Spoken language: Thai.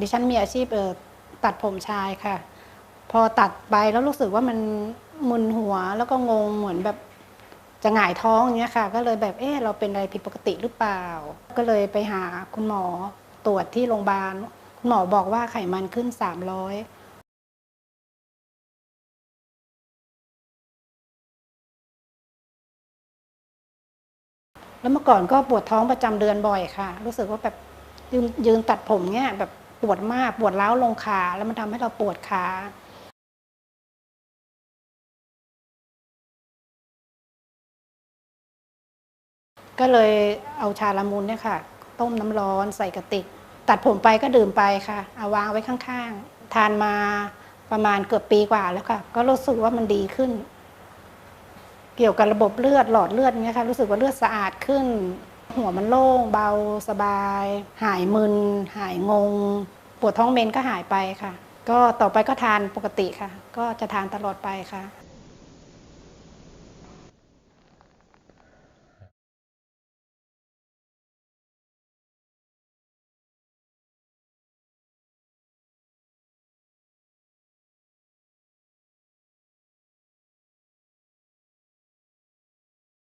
ดิฉันมีอาชีพเออตัดผมชายค่ะ พอตัดไปแล้วรู้สึกว่ามันมึนหัวแล้วก็งงเหมือนแบบจะหงายท้องเงี้ยค่ะ ก็เลยแบบเออเราเป็นอะไรผิดปกติหรือเปล่า ก็เลยไปหาคุณหมอตรวจที่โรงพยาบาลคุณหมอบอกว่าไขมันขึ้น 300แล้วเมื่อก่อนก็ปวดท้องประจำเดือนบ่อยค่ะ รู้สึกว่าแบบยืนยืนตัดผมเนี่ยแบบ ปวดมากปวดร้าวลงขาแล้วมันทำให้เราปวดขาก็เลยเอาชาละมุนเนี่ยค่ะ ต้มน้ำร้อนใส่กระติก ตัดผมไปก็ดื่มไปค่ะ เอาวางไว้ข้างๆ ทานมาประมาณเกือบปีกว่าแล้วค่ะ ก็รู้สึกว่ามันดีขึ้น เกี่ยวกับระบบเลือดหลอดเลือดเงี้ยค่ะ รู้สึกว่าเลือดสะอาดขึ้น หัวมันโล่งเบาสบาย หายมึน หายงง ปวดท้องเมนก็หายไปค่ะ ก็ต่อไปก็ทานปกติค่ะ ก็จะทานตลอดไปค่ะ